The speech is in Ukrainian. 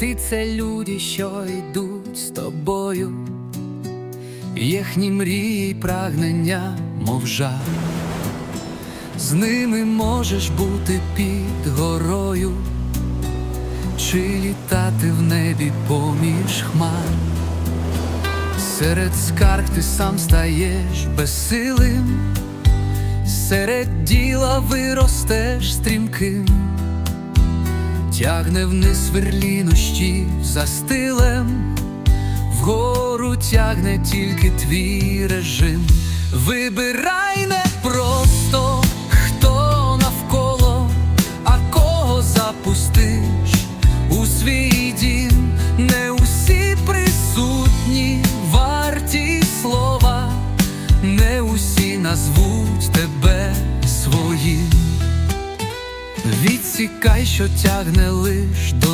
Ти це люди, що йдуть з тобою, їхні мрії прагнення, мов жар. З ними можеш бути під горою, чи літати в небі поміж хмар. Серед скарг ти сам стаєш безсилим, серед діла виростеш стрімким, тягне вниз верлінощі за стилем, вгору тягне тільки твій режим. Вибирай не просто хто навколо, а кого запустиш у свій дім. Не усі присутні варті слова, не усі назвуть тебе Тікай, що тягне лиш до.